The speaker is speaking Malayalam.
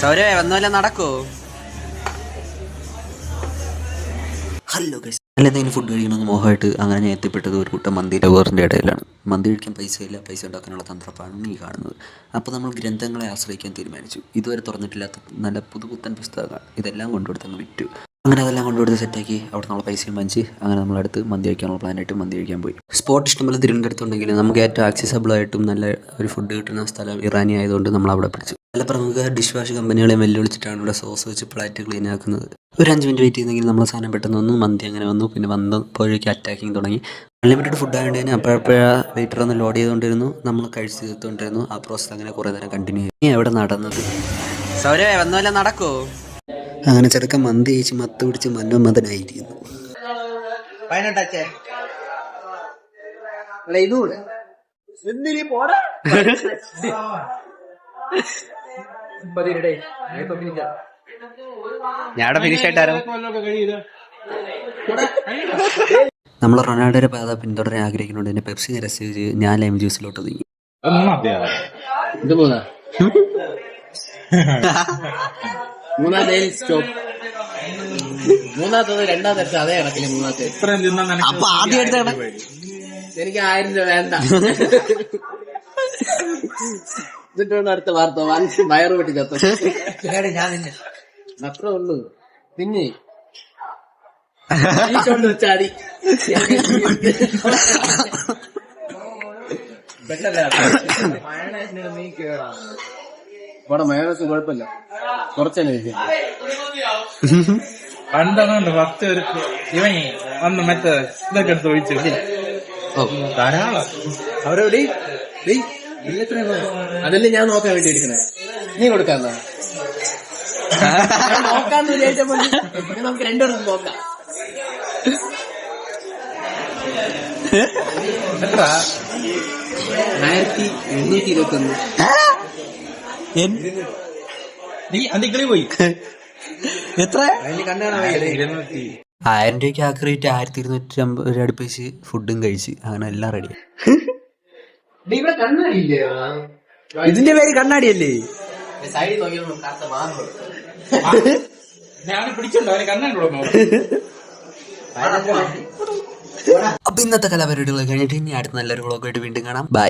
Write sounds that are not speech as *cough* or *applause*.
സൗരവേ വന്നല്ല നടക്കോ. ഹലോ ഗൈസ് എന്തെങ്കിലും ഫുഡ് കഴിക്കണമെന്ന് മോഹമായിട്ട് അങ്ങനെ ഞാൻ എത്തിപ്പെട്ടത് ഒരു കൂട്ടം മന്തി ലവേറിന്റെ ഇടയിലാണ്. മന്തി കഴിക്കാൻ പൈസയില്ല പൈസ ഉണ്ടാക്കാനുള്ള തന്ത്രപ്പാണ് ഈ കാണുന്നത്. അപ്പോൾ നമ്മൾ ഗ്രന്ഥങ്ങളെ ആശ്രയിക്കാൻ തീരുമാനിച്ചു. ഇതുവരെ തുറന്നിട്ടില്ലാത്ത നല്ല പുതുപുത്തൻ പുസ്തകങ്ങൾ ഇതെല്ലാം കൊണ്ടുകൊടുത്ത് അങ്ങ് വിറ്റു. അങ്ങനെ അതെല്ലാം കൊണ്ടുകൊടുത്ത് സെറ്റാക്കി അവിടെ നമ്മൾ പൈസയും വാങ്ങിച്ച് അങ്ങനെ നമ്മളടുത്ത് മന്തി കഴിക്കാനുള്ള പ്ലാനായിട്ട് മന്തി കഴിക്കാൻ പോയി. സ്പോട്ട് ഇഷ്ടംപോലെ തിരുവനന്തപുരത്തുണ്ടെങ്കിൽ നമുക്ക് ഏറ്റവും ആക്സസബിൾ ആയിട്ടും നല്ല ഒരു ഫുഡ് കിട്ടുന്ന സ്ഥലം ഇറാനി ആയതുകൊണ്ട് നമ്മൾ അവിടെ പിടിച്ചു. പല പ്രമുഖ ഡിഷ് വാഷ് കമ്പനികളെ വെല്ലുവിളിച്ചിട്ടാണ് ഇവിടെ സോസ് വെച്ച് പ്ലാറ്റ് ക്ലീൻ ആക്കുന്നത്. ഒരു അഞ്ച് മിനിറ്റ് വെയിറ്റ് ചെയ്തെങ്കിൽ നമ്മൾ സാധനം പെട്ടെന്ന് വന്നു മന്തി അങ്ങനെ വന്നു പിന്നെ വന്നപ്പോഴേക്കും അറ്റാക്കിങ് തുടങ്ങി. അൺലിമിറ്റഡ് ഫുഡ് ആയതുകൊണ്ട് തന്നെ അപ്പോഴപ്പോഴ വെയിറ്റർ ഒന്ന് ലോഡ് ചെയ്തുകൊണ്ടിരുന്നു നമ്മൾ കഴിച്ച് തീർത്തുകൊണ്ടിരുന്നു. ആ പ്രോസസ് അങ്ങനെ കുറേ നേരം കണ്ടിന്യൂ ഇനി എവിടെ നടന്നത്? സൗരവേ വന്നല്ല നടക്കോ. അങ്ങനെ ചെറുക്കൻ മന്തി കഴിച്ച് മത്ത് പിടിച്ച് മനോമതനായിരിക്കുന്നു പതിനെട്ടച്ചേ ഇതൂടെ *laughs* ഞാൻ ഫിനിഷ് ആയിട്ടാരോ? നമ്മൾ റൊണാൾഡോയുടെ പാത പിന്തുടരാൻ ആഗ്രഹിക്കുന്നുണ്ട്. എന്റെ പെപ്സി രസീവ് ചെയ്ത് ഞാൻ ലൈം ജ്യൂസിലോട്ട് നീങ്ങി ഇത് മൂന്നാ മൂന്നാമത്തെ *laughs* സ്റ്റോപ്പ് മൂന്നാമത്തത് രണ്ടാമത്തെ അതേ കണക്കിൽ മൂന്നാമത്തെ. അപ്പൊ ആദ്യം എടുത്ത എനിക്ക് ആയിരം രൂപ വേണ്ട. *laughs* എന്നിട്ടാണ് അടുത്ത വാർത്ത വൻ വയറ് വെട്ടി ചത്ത. അത്രേ ഉള്ളൂ. പിന്നെ *laughs* ചാടി. ഇവിടെ മയോണൈസ് കുഴപ്പമില്ല. കുറച്ചല്ലേ പണ്ടൊന്നുണ്ട് ഫസ്റ്റ് ഒരു ഇവൻ വന്ന് മറ്റേ ഇതൊക്കെ എടുത്ത് ഒഴിച്ചു. ധാരാളം. അവരെവിടെ അതല്ലേ ഞാൻ നോക്കാൻ വേണ്ടി നീ കൊടുക്കാന്നാ ഞാൻ നോക്കാന്ന് വിചാരിച്ചപ്പോ നമുക്ക് രണ്ടുപേർക്കും നോക്കാം. എത്ര ആയിരത്തി എണ്ണൂറ്റി ഇരുപത്തി ഒന്ന് നീ അന്തിക്കളി പോയി. എത്ര? ഇരുന്നൂറ്റി ആയിരം രൂപയ്ക്ക് ആക്രീറ്റ് ആയിരത്തി ഇരുന്നൂറ്റി അമ്പത് രൂപ അടുപ്പിച്ച് ഫുഡും കഴിച്ച് അങ്ങനെ എല്ലാം റെഡി ഇവിടെ കണ്ണാടിയില്ലേ? ഇതിന്റെ പേര് കണ്ണാടിയല്ലേ? സൈഡിൽ നോക്കിയപ്പോൾ കറുത്ത മാറുന്നു ഞാൻ അവനെ അപ്പൊ ഇന്നത്തെ കലാപരിപാടികൾ കഴിഞ്ഞിട്ട് ഇനി അടുത്ത നല്ലൊരു വ്ളോഗായിട്ട് വീണ്ടും കാണാം. ബൈ